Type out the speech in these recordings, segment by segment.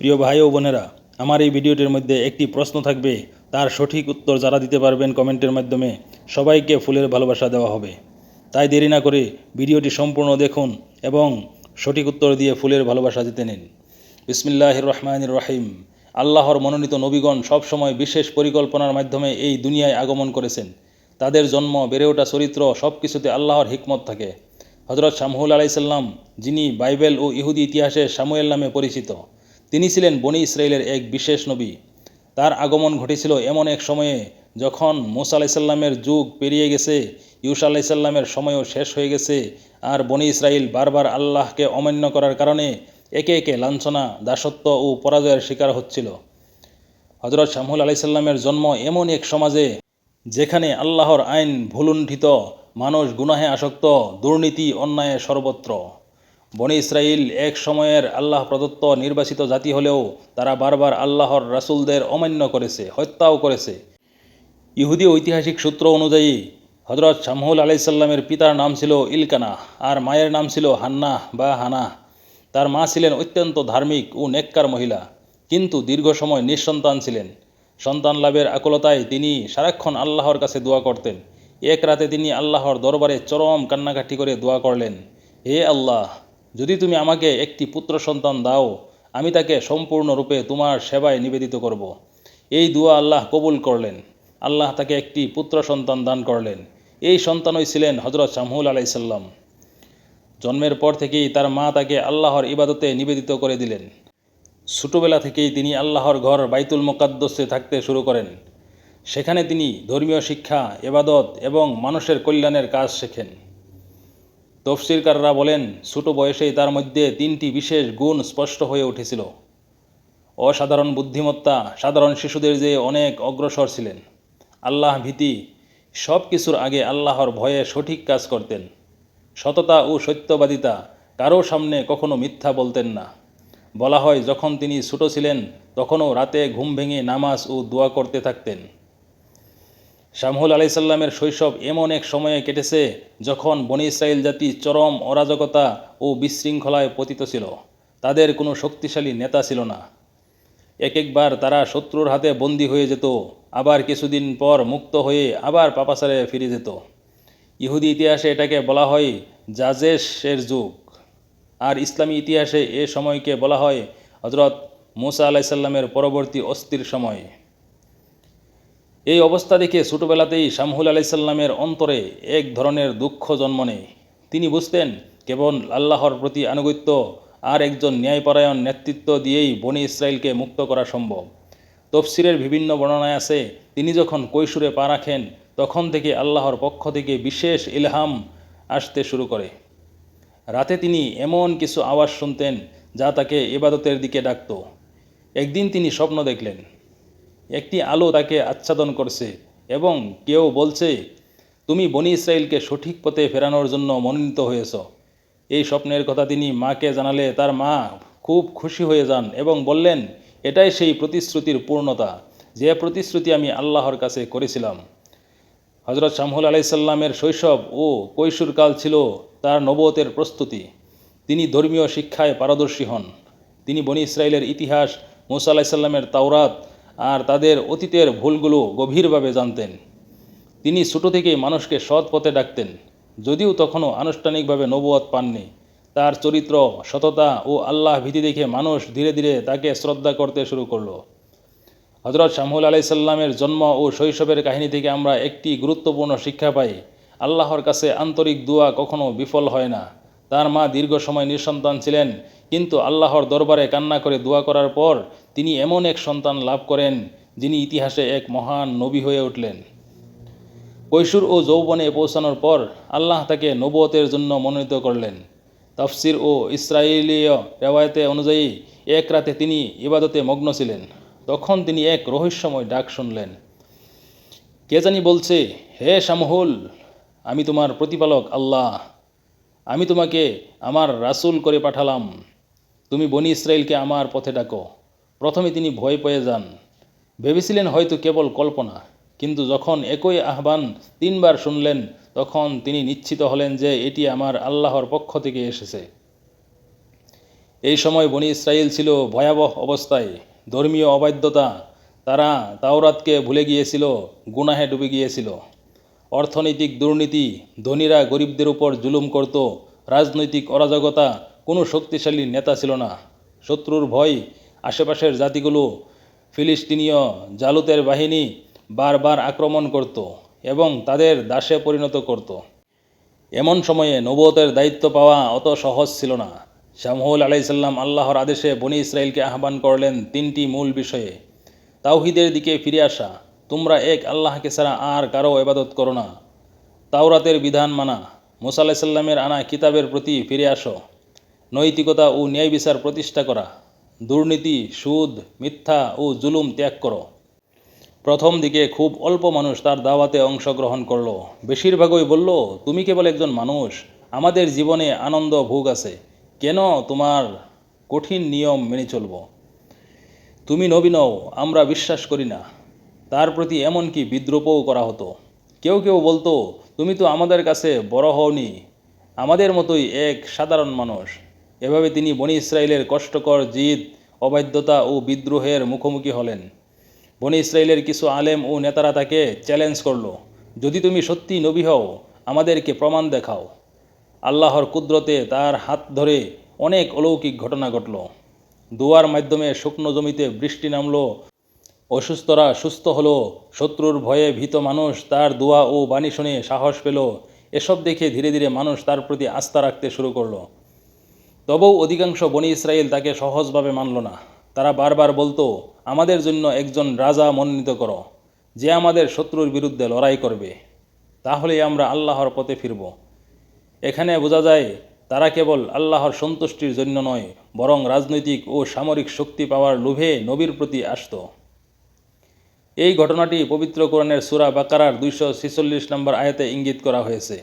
প্রিয় ভাই ও বোনেরা, আমার এই ভিডিওটির মধ্যে একটি প্রশ্ন থাকবে। তার সঠিক উত্তর যারা দিতে পারবেন কমেন্টের মাধ্যমে, সবাইকে ফুলের ভালোবাসা দেওয়া হবে। তাই দেরি না করে ভিডিওটি সম্পূর্ণ দেখুন এবং সঠিক উত্তর দিয়ে ফুলের ভালোবাসা দিতে নিন। বিসমিল্লাহ রহমান রহিম। আল্লাহর মনোনীত নবীগণ সবসময় বিশেষ পরিকল্পনার মাধ্যমে এই দুনিয়ায় আগমন করেছেন। তাদের জন্ম, বেড়ে ওঠা চরিত্র সব কিছুতে আল্লাহর হিকমত থাকে। হজরত শামহুল আলাইসাল্লাম যিনি বাইবেল ও ইহুদি ইতিহাসে সামুয়েল নামে পরিচিত। তিনি ছিলেন বনি ইসরায়েলের এক বিশেষ নবী। তার আগমন ঘটেছিল এমন এক সময়ে যখন মুসা আলাইসাল্লামের যুগ পেরিয়ে গেছে, ইউসা আলাইসাল্লামের সময়ও শেষ হয়ে গেছে, আর বনি ইসরায়েল বারবার আল্লাহকে অমান্য করার কারণে একে একে লাঞ্ছনা, দাসত্ব ও পরাজয়ের শিকার হচ্ছিল। হজরত শামহুল আলাইসাল্লামের জন্ম এমন এক সমাজে যেখানে আল্লাহর আইন ভুলুণ্ঠিত, মানুষ গুনাহে আসক্ত, দুর্নীতি, অন্যায় সর্বত্র। বনি ইসরায়েল এক সময়ের আল্লাহ প্রদত্ত নির্বাচিত জাতি হলেও তারা বারবার আল্লাহর রাসূলদের অমান্য করেছে, হত্যাও করেছে। ইহুদি ঐতিহাসিক সূত্র অনুযায়ী হজরত শামহুল আলাইসাল্লামের পিতার নাম ছিল ইলকানা আর মায়ের নাম ছিল হান্না বা হানা। তার মা ছিলেন অত্যন্ত ধার্মিক ও নেককার মহিলা, কিন্তু দীর্ঘ সময় নিঃসন্তান ছিলেন। সন্তান লাভের আকুলতায় তিনি সারাক্ষণ আল্লাহর কাছে দোয়া করতেন। এক রাতে তিনি আল্লাহর দরবারে চরম কান্নাকাটি করে দোয়া করলেন, হে আল্লাহ যদি তুমি আমাকে একটি পুত্র সন্তান দাও, আমি তাকে সম্পূর্ণরূপে তোমার সেবায় নিবেদিত করব। এই দুয়া আল্লাহ কবুল করলেন। আল্লাহ তাকে একটি পুত্র সন্তান দান করলেন। এই সন্তানই ছিলেন হজরত শামহুল আলাইসাল্লাম জন্মের পর থেকেই তার মা তাকে আল্লাহর ইবাদতে নিবেদিত করে দিলেন। ছোটোবেলা থেকেই তিনি আল্লাহর ঘর বাইতুল মোকাদ্দসে থাকতে শুরু করেন। সেখানে তিনি ধর্মীয় শিক্ষা, এবাদত এবং মানুষের কল্যাণের কাজ শেখেন। তফসিরকাররা বলেন, ছোট বয়সেই তার মধ্যে তিনটি বিশেষ গুণ স্পষ্ট হয়ে উঠেছিল। অসাধারণ বুদ্ধিমত্তা, সাধারণ শিশুদের যে অনেক অগ্রসর ছিলেন। আল্লাহ ভীতি সব কিছুর আগে আল্লাহর ভয়ে সঠিক কাজ করতেন। সততা ও সত্যবাদিতা কারও সামনে কখনো মিথ্যা বলতেন না। বলা হয়, যখন তিনি ছোট ছিলেন, তখনও রাতে ঘুম ভেঙে নামাজ ও দোয়া করতে থাকতেন। শামহুল আলাইসাল্লামের শৈশব এমন এক সময়ে কেটেছে যখন বনি ইসরায়েল জাতি চরম অরাজকতা ও বিশৃঙ্খলায় পতিত ছিল। তাদের কোনো শক্তিশালী নেতা ছিল না। এক একবার তারা শত্রুর হাতে বন্দী হয়ে যেত, আবার কিছুদিন পর মুক্ত হয়ে আবার পাপাসারে ফিরে যেত। ইহুদি ইতিহাসে এটাকে বলা হয় জাজেশের যুগ। আর ইসলামী ইতিহাসে এ সময়কে বলা হয় হজরত মুসা আলাইসাল্লামের পরবর্তী অস্থির সময়। এই অবস্থা দেখে ছোটোবেলাতেই শামহুল আলাইসাল্লামের অন্তরে এক ধরনের দুঃখ জন্ম নেয়। তিনি বুঝতেন, কেবল আল্লাহর প্রতি আনুগত্য আর একজন ন্যায়পরায়ণ নেতৃত্ব দিয়েই বনি ইসরায়েলকে মুক্ত করা সম্ভব। তফসিরের বিভিন্ন বর্ণনায় আছে, তিনি যখন কৈশোরে পা রাখেন, তখন থেকে আল্লাহর পক্ষ থেকে বিশেষ ইলহাম আসতে শুরু করে। রাতে তিনি এমন কিছু আওয়াজ শুনতেন যা তাকে এবাদতের দিকে ডাকত। একদিন তিনি স্বপ্ন দেখলেন একটি আলো তাকে আচ্ছাদন করছে এবং কেউ বলছে, তুমি বনি ইসরায়েলকে সঠিক পথে ফেরানোর জন্য মনোনীত হয়েছ। এই স্বপ্নের কথা তিনি মাকে জানালে তার মা খুব খুশি হয়ে যান এবং বললেন, এটাই সেই প্রতিশ্রুতির পূর্ণতা। যে প্রতিশ্রুতি আমি আল্লাহর কাছে করেছিলাম। হজরত শামহুল আলাইসাল্লামের শৈশব ও কৈশোরকাল ছিল তার নবতের প্রস্তুতি। তিনি ধর্মীয় শিক্ষায় পারদর্শী হন। তিনি বনি ইসরায়েলের ইতিহাস মুসা আলাইসাল্লামের তাওরাত আর তাদের অতীতের ভুলগুলো গভীরভাবে জানতেন। তিনি ছোটো থেকেই মানুষকে সৎ পথে ডাকতেন। যদিও তখনও আনুষ্ঠানিকভাবে নবুয়ত পাননি। তার চরিত্র, সততা ও আল্লাহ ভীতি দেখে মানুষ ধীরে ধীরে তাকে শ্রদ্ধা করতে শুরু করল। হজরত শামহুল আলাইসাল্লামের জন্ম ও শৈশবের কাহিনী থেকে আমরা একটি গুরুত্বপূর্ণ শিক্ষা পাই। আল্লাহর কাছে আন্তরিক দোয়া কখনো বিফল হয় না। তার মা দীর্ঘ সময় নিঃসন্তান ছিলেন, কিন্তু আল্লাহর দরবারে কান্না করে দোয়া করার পর তিনি এমন এক সন্তান লাভ করেন, যিনি ইতিহাসে এক মহান নবী হয়ে উঠলেন। কৈশোর ও যৌবনে পৌঁছানোর পর আল্লাহ তাকে নবতের জন্য মনোনীত করলেন। তফসির ও ইসরায়েলীয় রেওয়ায়তে অনুযায়ী, এক রাতে তিনি ইবাদতে মগ্ন ছিলেন। তখন তিনি এক রহস্যময় ডাক শুনলেন। কে জানি বলছে, হে শামহুল, আমি তোমার প্রতিপালক আল্লাহ। আমি তোমাকে আমার রাসুল করে পাঠালাম। তুমি বনি ইসরায়েলকে আমার পথে ডাকো। প্রথমে তিনি ভয় পেয়ে যান। ভেবেছিলেন হয়তো কেবল কল্পনা, কিন্তু যখন একই আহ্বান তিনবার শুনলেন, তখন তিনি নিশ্চিত হলেন যে এটি আমার আল্লাহর পক্ষ থেকে এসেছে। এই সময় বনি ইসরায়েল ছিল ভয়াবহ অবস্থায়। ধর্মীয় অবাধ্যতা, তারা তাওরাতকে ভুলে গিয়েছিল, গুনাহে ডুবে গিয়েছিল। অর্থনৈতিক দুর্নীতি ধনীরা গরিবদের উপর জুলুম করত, রাজনৈতিক অরাজকতা কোনো শক্তিশালী নেতা ছিল না। শত্রুর ভয় আশেপাশের জাতিগুলো ফিলিস্তিনীয় জালুতের বাহিনী বারবার আক্রমণ করত এবং তাদের দাসে পরিণত করত। এমন সময়ে নবতের দায়িত্ব পাওয়া অত সহজ ছিল না। শামহুল আলাইসাল্লাম আল্লাহর আদেশে বনি ইসরায়েলকে আহ্বান করলেন তিনটি মূল বিষয়ে, তাওহিদের দিকে ফিরে আসা। তোমরা এক আল্লাহকে ছাড়া আর কারও এবাদত করো না। তাওরাতের বিধান মানা। মুসা আলাইসাল্লামের আনা কিতাবের প্রতি ফিরে আসো। নৈতিকতা ও ন্যায় বিচার প্রতিষ্ঠা করা। দুর্নীতি, সুদ, মিথ্যা ও জুলুম ত্যাগ করো। প্রথম দিকে খুব অল্প মানুষ তার দাওয়াতে অংশগ্রহণ করল। বেশিরভাগই বলল, তুমি কেবল একজন মানুষ। আমাদের জীবনে আনন্দ ভোগ আছে। কেন তোমার কঠিন নিয়ম মেনে চলব? তুমি নবী নও, আমরা বিশ্বাস করি না। তার প্রতি এমনকি বিদ্রুপও করা হতো। কেউ কেউ বলতো, তুমি তো আমাদের কাছে বড় হওনি। আমাদের মতোই এক সাধারণ মানুষ। এভাবে তিনি বনি ইসরায়েলের কষ্টকর জিদ, অবাধ্যতা ও বিদ্রোহের মুখোমুখি হলেন। বনি ইসরায়েলের কিছু আলেম ও নেতারা তাকে চ্যালেঞ্জ করল, যদি তুমি সত্যি নবী হও, আমাদেরকে প্রমাণ দেখাও। আল্লাহর কুদরতে তার হাত ধরে অনেক অলৌকিক ঘটনা ঘটল। দুয়ার মাধ্যমে শুকনো জমিতে বৃষ্টি নামলো অসুস্থরা সুস্থ হলো, শত্রুর ভয়ে ভীত মানুষ তার দোয়া ও বাণী শুনে সাহস পেল। এসব দেখে ধীরে ধীরে মানুষ তার প্রতি আস্থা রাখতে শুরু করল। তবুও অধিকাংশ বনি ইসরায়েল তাকে সহজভাবে মানল না। তারা বারবার বলতো, আমাদের জন্য একজন রাজা মনোনীত করো, যে আমাদের শত্রুর বিরুদ্ধে লড়াই করবে। তাহলেই আমরা আল্লাহর পথে ফিরব। এখানে বোঝা যায়, তারা কেবল আল্লাহর সন্তুষ্টির জন্য নয়, বরং রাজনৈতিক ও সামরিক শক্তি পাওয়ার লোভে নবীর প্রতি আসতো। এই ঘটনাটি পবিত্র কোরআনের সুরা বাকারার দুইশো ছেচল্লিশ নম্বর আয়াতে ইঙ্গিত করা হয়েছে।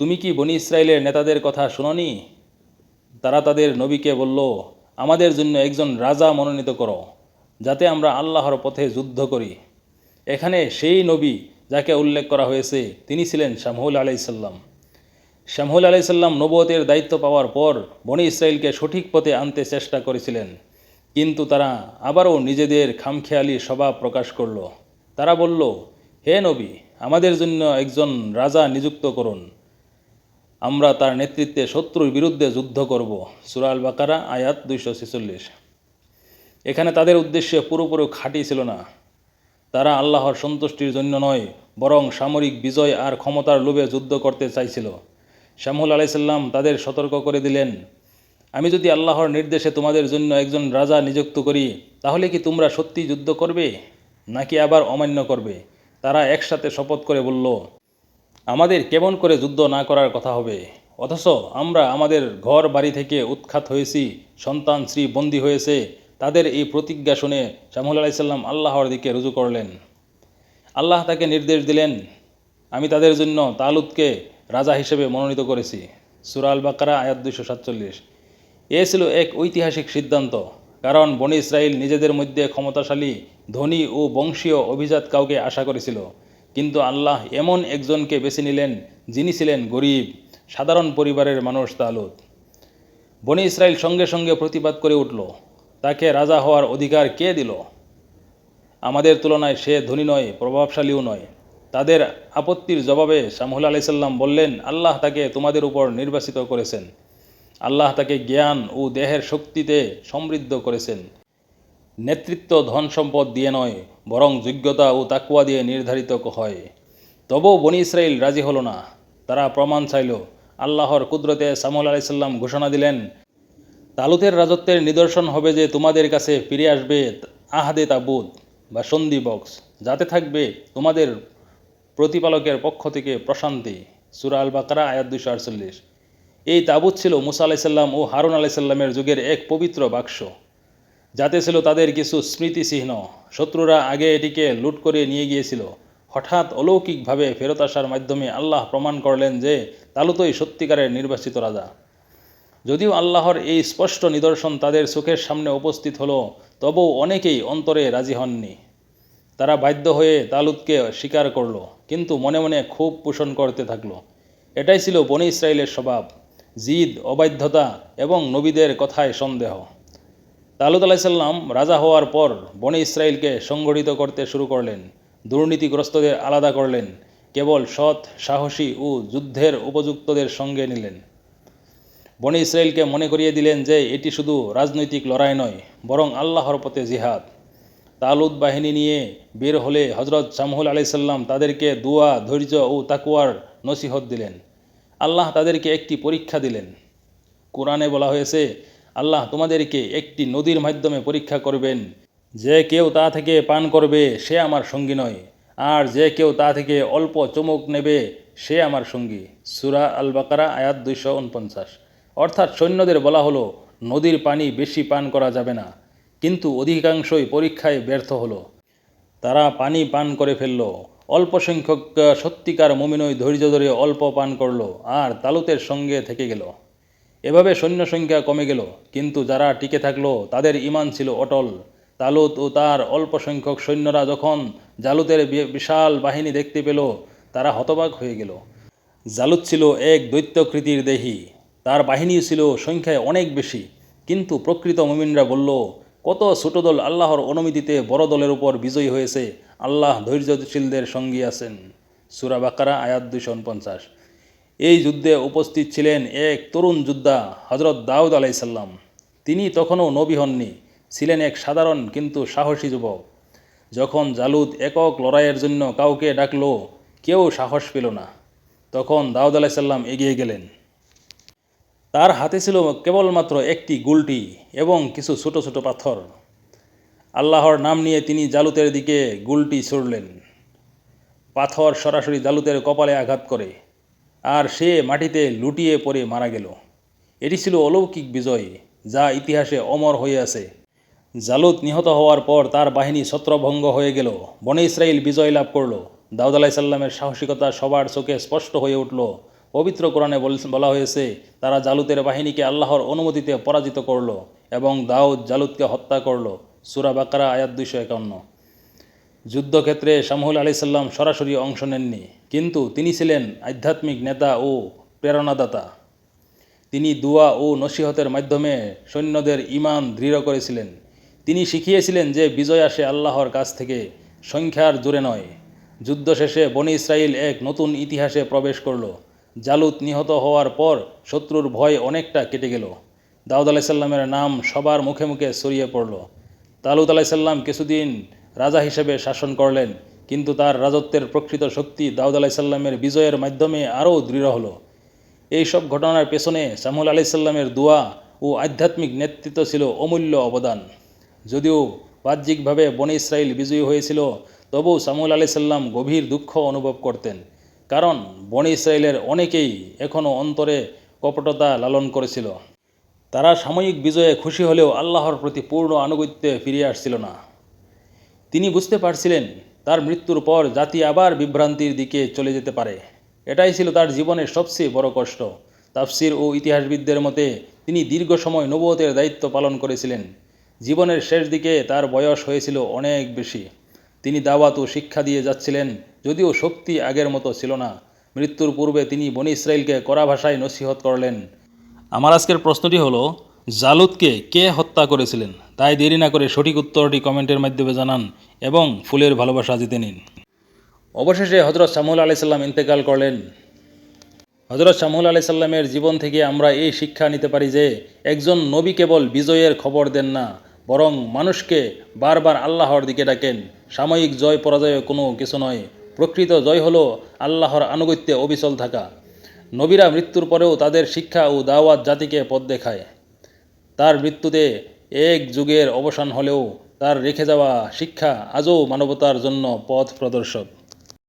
তুমি কি বনি ইসরায়েলের নেতাদের কথা শুনোনি? তারা তাদের নবীকে বলল, আমাদের জন্য একজন রাজা মনোনীত করো, যাতে আমরা আল্লাহর পথে যুদ্ধ করি। এখানে সেই নবী যাকে উল্লেখ করা হয়েছে, তিনি ছিলেন শামহুল আলাইসাল্লাম শামহুল আলাইসাল্লাম নবতের দায়িত্ব পাওয়ার পর বনি ইসরায়েলকে সঠিক পথে আনতে চেষ্টা করেছিলেন। কিন্তু তারা আবারও নিজেদের খামখেয়ালি স্বভাব প্রকাশ করল। তারা বলল, হে নবী, আমাদের জন্য একজন রাজা নিযুক্ত করুন। আমরা তার নেতৃত্বে শত্রুর বিরুদ্ধে যুদ্ধ করব। সুরাল বাকারা আয়াত দুইশো ছেচল্লিশ। এখানে তাদের উদ্দেশ্যে পুরোপুরি খাঁটি ছিল না। তারা আল্লাহর সন্তুষ্টির জন্য নয়, বরং সামরিক বিজয় আর ক্ষমতার লোভে যুদ্ধ করতে চাইছিল। শ্যামুল আলাইসাল্লাম তাদের সতর্ক করে দিলেন আমি যদি আল্লাহর নির্দেশে তোমাদের জন্য একজন রাজা নিযুক্ত করি, তাহলে কি তোমরা সত্যি যুদ্ধ করবে, নাকি আবার অমান্য করবে? তারা একসাথে শপথ করে বলল, আমাদের কেমন করে যুদ্ধ না করার কথা হবে? অথচ আমরা আমাদের ঘর বাড়ি থেকে উৎখাত হয়েছি, সন্তান, স্ত্রী বন্দী হয়েছে। তাদের এই প্রতিজ্ঞা শুনে শামুল আলাইসাল্লাম আল্লাহর দিকে রুজু করলেন। আল্লাহ তাকে নির্দেশ দিলেন, আমি তাদের জন্য তালুদকে রাজা হিসেবে মনোনীত করেছি। সুরাল বাকারা আয়াত দুইশো সাতচল্লিশ। এ ছিল এক ঐতিহাসিক সিদ্ধান্ত। কারণ বনি ইসরায়েল নিজেদের মধ্যে ক্ষমতাশালী, ধনী ও বংশীয় অভিজাত কাউকে আশা করেছিল। কিন্তু আল্লাহ এমন একজনকে বেছে নিলেন যিনি ছিলেন গরিব, সাধারণ পরিবারের মানুষ তালুত। বনি ইসরায়েল সঙ্গে সঙ্গে প্রতিবাদ করে উঠল, তাকে রাজা হওয়ার অধিকার কে দিল? আমাদের তুলনায় সে ধনী নয়, প্রভাবশালীও নয়। তাদের আপত্তির জবাবে শামহুল আলাইসাল্লাম বললেন, আল্লাহ তাকে তোমাদের উপর নির্বাচিত করেছেন। আল্লাহ তাকে জ্ঞান ও দেহের শক্তিতে সমৃদ্ধ করেছেন। নেতৃত্ব ধন সম্পদ দিয়ে নয়, বরং যোগ্যতা ও তাকুয়া দিয়ে নির্ধারিত হয়। তবু বনি ইসরায়েল রাজি হলো না। তারা প্রমাণ চাইল, আল্লাহর কুদরতে সামুল আলাইসাল্লাম ঘোষণা দিলেন, তালুতের রাজত্বের নিদর্শন হবে যে তোমাদের কাছে ফিরে আসবে আহাদে তাবুত বা সন্ধি বক্স, যাতে থাকবে তোমাদের প্রতিপালকের পক্ষ থেকে প্রশান্তি। সুরা আল বাকারা আয়াত দুশো আটচল্লিশ। এই তাবুত ছিল মুসা আলাইসাল্লাম ও হারুন আলাইসাল্লামের যুগের এক পবিত্র বাক্স। যাতে ছিল তাদের কিছু স্মৃতিচিহ্ন। শত্রুরা আগে এটিকে লুট করে নিয়ে গিয়েছিল। হঠাৎ অলৌকিকভাবে ফেরত আসার মাধ্যমে আল্লাহ প্রমাণ করলেন যে তালুতই সত্যিকারের নির্বাচিত রাজা। যদিও আল্লাহর এই স্পষ্ট নিদর্শন তাদের চোখের সামনে উপস্থিত হলো, তবুও অনেকেই অন্তরে রাজি হননি। তারা বাধ্য হয়ে তালুতকে স্বীকার করল, কিন্তু মনে মনে খুব পোষণ করতে থাকল। এটাই ছিল বনি ইসরায়েলের স্বভাব। জিদ, অবাধ্যতা এবং নবীদের কথায় সন্দেহ। তালুত আলাইসাল্লাম রাজা হওয়ার পর বনে ইসরায়েলকে সংগঠিত করতে শুরু করলেন, দুর্নীতিগ্রস্তদের আলাদা করলেন, কেবল সৎ, সাহসী ও যুদ্ধের উপযুক্তদের সঙ্গে নিলেন। বনে ইসরায়েলকে মনে করিয়ে দিলেন যে এটি শুধু রাজনৈতিক লড়াই নয়, বরং আল্লাহর পথে জিহাদ। তালুদ বাহিনী নিয়ে বের হলে হজরত শামহুল আলাইসাল্লাম তাদেরকে দুয়া, ধৈর্য ও তাকুয়ার নসিহত দিলেন। আল্লাহ তাদেরকে একটি পরীক্ষা দিলেন। কোরআনে বলা হয়েছে, আল্লাহ তোমাদেরকে একটি নদীর মাধ্যমে পরীক্ষা করবেন। যে কেউ তা থেকে পান করবে, সে আমার সঙ্গী নয়। আর যে কেউ তা থেকে অল্প চমক নেবে, সে আমার সঙ্গী। সুরা আল বাকারা আয়াত দুইশো উনপঞ্চাশ। অর্থাৎ সৈন্যদের বলা হলো, নদীর পানি বেশি পান করা যাবে না। কিন্তু অধিকাংশই পরীক্ষায় ব্যর্থ হলো। তারা পানি পান করে ফেলল। অল্প সংখ্যক সত্যিকার মমিনই ধৈর্য ধরে অল্প পান করল, আর তালুতের সঙ্গে থেকে গেল। এভাবে সৈন্য সংখ্যা কমে গেল, কিন্তু যারা টিকে থাকল, তাদের ইমান ছিল অটল। তালুত ও তার অল্প সংখ্যক সৈন্যরা যখন জালুতের বিশাল বাহিনী দেখতে পেল, তারা হতবাক হয়ে গেল। জালুত ছিল এক দৈত্যকৃতির দেহি। তার বাহিনী ছিল সংখ্যায় অনেক বেশি, কিন্তু প্রকৃত মুমিনরা বলল কত ছোট দল আল্লাহর অনুমতিতে বড় দলের উপর বিজয়ী হয়েছে, আল্লাহ ধৈর্যশীলদের সঙ্গী আছেন। সুরা বাকারা, আয়াত দুইশো উনপঞ্চাশ। এই যুদ্ধে উপস্থিত ছিলেন এক তরুণ যোদ্ধা হজরত দাউদ আলাইসাল্লাম তিনি তখনও নবী হননি, ছিলেন এক সাধারণ কিন্তু সাহসী যুবক। যখন জালুদ একক লড়াইয়ের জন্য কাউকে ডাকলো, কেউ সাহস পেল না। তখন দাউদ আলাইসাল্লাম এগিয়ে গেলেন। তার হাতে ছিল কেবলমাত্র একটি গুলটি এবং কিছু ছোট ছোট পাথর। আল্লাহর নাম নিয়ে তিনি জালুতের দিকে গুলটি ছুড়লেন। পাথর সরাসরি জালুতের কপালে আঘাত করে আর সে মাটিতে লুটিয়ে পড়ে মারা গেল। এটি ছিল অলৌকিক বিজয়, যা ইতিহাসে অমর হয়ে আছে। জালুত নিহত হওয়ার পর তার বাহিনী ছত্রভঙ্গ হয়ে গেল। বনে ইসরায়েল বিজয় লাভ করল। দাউদ আলাইসাল্লামের সাহসিকতা সবার চোখে স্পষ্ট হয়ে উঠল। পবিত্র কোরআনে বল- হয়েছে, তারা জালুতের বাহিনীকে আল্লাহর অনুমতিতে পরাজিত করল এবং দাউদ জালুতকে হত্যা করল। সুরা বাকারা, আয়াত দুইশো একান্ন। যুদ্ধক্ষেত্রে শামহুল আলি সাল্লাম সরাসরি অংশ নেননি, কিন্তু তিনি ছিলেন আধ্যাত্মিক নেতা ও প্রেরণাদাতা। তিনি দুয়া ও নসিহতের মাধ্যমে সৈন্যদের ইমান দৃঢ় করেছিলেন। তিনি শিখিয়েছিলেন যে বিজয় আসে আল্লাহর কাছ থেকে, সংখ্যার জোরে নয়। যুদ্ধ শেষে বনি ইসরায়েল এক নতুন ইতিহাসে প্রবেশ করল। জালুত নিহত হওয়ার পর শত্রুর ভয় অনেকটা কেটে গেল। দাউদ আলাইসাল্লামের নাম সবার মুখে মুখে ছড়িয়ে পড়ল। তালুত আলাইসাল্লাম কিছুদিন রাজা হিসেবে শাসন করলেন, কিন্তু তার রাজত্বের প্রকৃত শক্তি দাউদ আলাইসাল্লামের বিজয়ের মাধ্যমে আরও দৃঢ় হলো। এই সব ঘটনার পেছনে সামুল আলাইসাল্লামের দোয়া ও আধ্যাত্মিক নেতৃত্ব ছিল অমূল্য অবদান। যদিও বাহ্যিকভাবে বনে ইসরায়েল বিজয়ী হয়েছিল, তবু সামুল আলাইসাল্লাম গভীর দুঃখ অনুভব করতেন। কারণ বনে ইসরায়েলের অনেকেই এখনও অন্তরে কপটতা লালন করেছিল। তারা সাময়িক বিজয়ে খুশি হলেও আল্লাহর প্রতি পূর্ণ আনুগত্যে ফিরে আসছিল না। তিনি বুঝতে পারছিলেন তার মৃত্যুর পর জাতি আবার বিভ্রান্তির দিকে চলে যেতে পারে। এটাই ছিল তার জীবনের সবচেয়ে বড় কষ্ট। তাফসির ও ইতিহাসবিদদের মতে তিনি দীর্ঘ সময় নবতের দায়িত্ব পালন করেছিলেন। জীবনের শেষ দিকে তার বয়স হয়েছিল অনেক বেশি। তিনি দাওয়াত ও শিক্ষা দিয়ে যাচ্ছিলেন যদিও শক্তি আগের মতো ছিল না, মৃত্যুর পূর্বে তিনি বনি ইসরায়েলকে কড়া ভাষায় নসিহত করলেন। আমার আজকের প্রশ্নটি হলো, জালুদকে কে হত্যা করেছিলেন? তাই দেরি না করে সঠিক উত্তরটি কমেন্টের মাধ্যমে জানান এবং ফুলের ভালোবাসা জিতে নিন। অবশেষে হজরত শামুল আলি সাল্লাম ইন্তেকাল করলেন। হজরত শামুল আলি সাল্লামের জীবন থেকে আমরা এই শিক্ষা নিতে পারি যে, একজন নবী কেবল বিজয়ের খবর দেন না, বরং মানুষকে বারবার আল্লাহর দিকে ডাকেন। সাময়িক জয় পরাজয় কোনো কিছু নয় প্রকৃত জয় হলো আল্লাহর আনুগত্যে অবিচল থাকা। নবীরা মৃত্যুর পরেও তাদের শিক্ষা ও দাওয়াত জাতিকে পথ দেখায়। তার মৃত্যুতে এক যুগের অবসান হলেও তার রেখে যাওয়া শিক্ষা আজও মানবতার জন্য পথ প্রদর্শক।